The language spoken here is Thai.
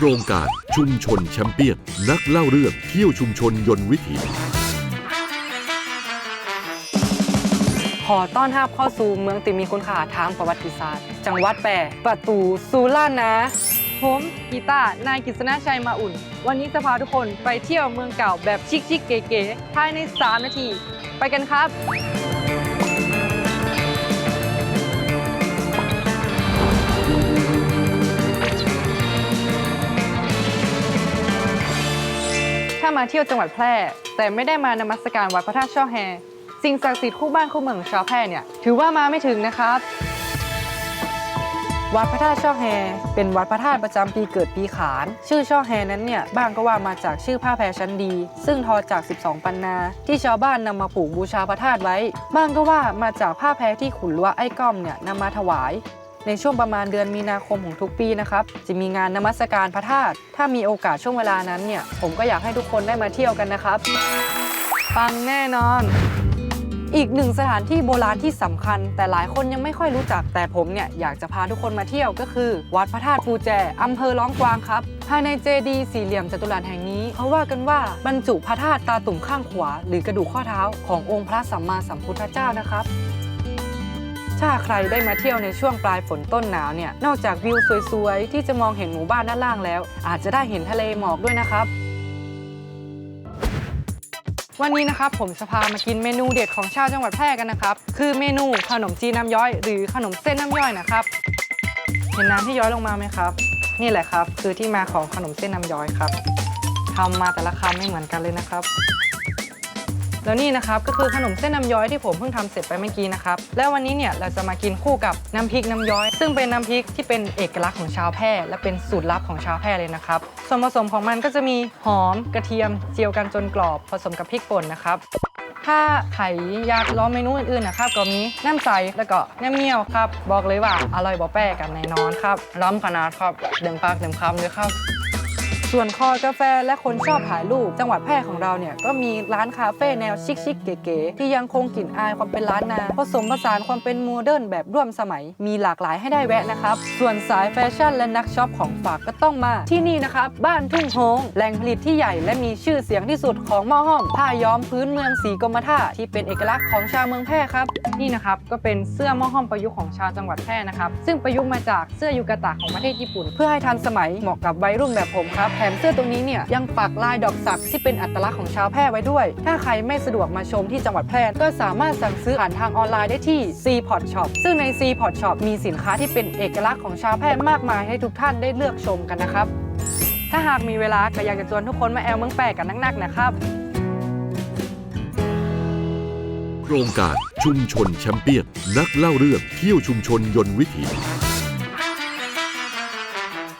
โครงการชุมชนแชมเปี้ยน นักเล่าเรื่องเที่ยวชุมชนยนต์วิถี ขอต้อนรับเข้าสู่เมืองติมีคุณค่าทางประวัติศาสตร์ จังหวัดแปรประตูสุราษฎร์นะผมกีตาร์นายกิษณชัยมาอุ่น วันนี้จะพาทุกคนไปเที่ยวเมืองเก่าแบบชิคๆเก๋ๆภายใน 3 นาที ไปกันครับามาเที่ยวจังหวัดแพร่ แต่ไม่ได้มานมัสการวัดพระธาตุช่อแฮ สิ่งศักดิ์สิทธิ์คู่บ้านคู่เมืองชาวแพร่เนี่ยถือว่ามาไม่ถึงนะครับ วัดพระธาตุช่อแฮ เป็นวัดพระธาตุประจำปีเกิดปีขาน ชื่อช่อแฮนั้นเนี่ยบ้างก็ว่ามาจากชื่อผ้าแพรชั้นดี ซึ่งทอจาก 12 ปันนา ที่ชาวบ้านนำมาผูกบูชาพระธาตุไว้ บ้างก็ว่ามาจากผ้าแพรที่ขุนลัวไอ้ก้อมเนี่ยนำมาถวาย ในช่วงประมาณเดือนมีนาคมของทุกปีนะครับ จะมีงานนมัสการพระธาตุ ถ้ามีโอกาสช่วงเวลานั้นเนี่ย ผมก็อยากให้ทุกคนได้มาเที่ยวกันนะครับ ปังแน่นอน อีกหนึ่งสถานที่โบราณที่สำคัญ แต่หลายคนยังไม่ค่อยรู้จัก แต่ผมเนี่ยอยากจะพาทุกคนมาเที่ยวก็คือ วัดพระธาตุปูแจอำเภอร้องกวางครับภายในเจดีย์สี่เหลี่ยมจัตุรัสแห่งนี้เขาว่ากันว่าบรรจุพระธาตุตาตุ่มข้างขวา หรือกระดูกข้อเท้าขององค์พระสัมมาสัมพุทธเจ้านะครับ ถ้าใครได้มาเที่ยวในช่วงปลายฝนต้นหนาวเนี่ยนอกจากวิวสวยๆ ที่จะมองเห็นหมู่บ้านด้านล่างแล้ว อาจจะได้เห็นทะเลหมอกด้วยนะครับ วันนี้นะครับผมจะพามากินเมนูเด็ดของชาวจังหวัดแพร่กันนะครับ คือเมนูขนมจีนน้ำย้อย หรือขนมเส้นน้ำย่อยนะครับ เห็นน้ำที่ย้อยลงมาไหมครับ นี่แหละครับ คือที่มาของขนมเส้นน้ำย้อยครับทำมาแต่ละคำไม่เหมือนกันเลยนะครับ แล้วนี่นะครับก็คือขนมเส้นน้ำย้อยที่ผมเพิ่งทำเสร็จไปเมื่อกี้นะครับแล้ววันนี้เนี่ยเราจะมากินคู่กับน้ำพริกน้ำย้อย ซึ่งเป็นน้ำพริกที่เป็นเอกลักษณ์ของชาวแพร่และเป็นสูตรลับของชาวแพร่เลยนะครับส่วนผสมของมันก็จะมีหอมกระเทียมเจียวกันจนกรอบผสมกับพริกป่นนะครับถ้าใครอยากล้องเมนูอื่นๆนะครับก็มีน้ำใสแล้วก็น้ำเงี้ยวครับ บอกเลยว่าอร่อยบ่แป้กันแน่นอนครับล้ำขนาดครับเดิมปากเดิมคำเลยครับ ส่วนคอกาแฟและคนชอบถ่ายรูป จังหวัดแพร่ของเราเนี่ยก็มีร้านคาเฟ่แนวชิคๆเก๋ๆที่ยังคงกลิ่นอายความเป็นล้านนาผสมผสานความเป็นโมเดิร์นแบบร่วมสมัย มีหลากหลายให้ได้แวะนะครับ ส่วนสายแฟชั่นและนักช็อปของฝากก็ต้องมา ที่นี่นะครับบ้านทุ่งโฮงแหล่งผลิตที่ใหญ่และมีชื่อเสียงที่สุดของมอห้อมผ้าย้อมพื้นเมืองสีกรมท่าที่เป็นเอกลักษณ์ของชาวเมืองแพร่ครับนี่นะครับก็เป็นเสื้อมอห้อมประยุกต์ของชาวจังหวัดแพร่นะครับซึ่งประยุกต์มาจากเสื้อยูกาตะของประเทศญี่ปุ่น เพื่อให้ทันสมัยเหมาะกับวัยรุ่นแบบผมครับแถมเสื้อตรงนี้เนี่ยยังปักลายดอกสักที่เป็นอัตลักษณ์ของชาวแพร่ไว้ด้วย ถ้าใครไม่สะดวกมาชมที่จังหวัดแพร่ก็สามารถสั่งซื้อผ่านทางออนไลน์ได้ที่ C Pot Shop ซึ่งใน C Pot Shop มีสินค้าที่เป็นเอกลักษณ์ของชาวแพร่มากมายให้ทุกท่านได้เลือกชมกันนะครับ ถ้าหากมีเวลาก็อยากจะชวนทุกคนมาแอลเมืองแปรกันนักๆนะครับโครงการชุมชนแชมเปี้ยน นักเล่าเรื่องเที่ยวชุมชนยนต์วิถี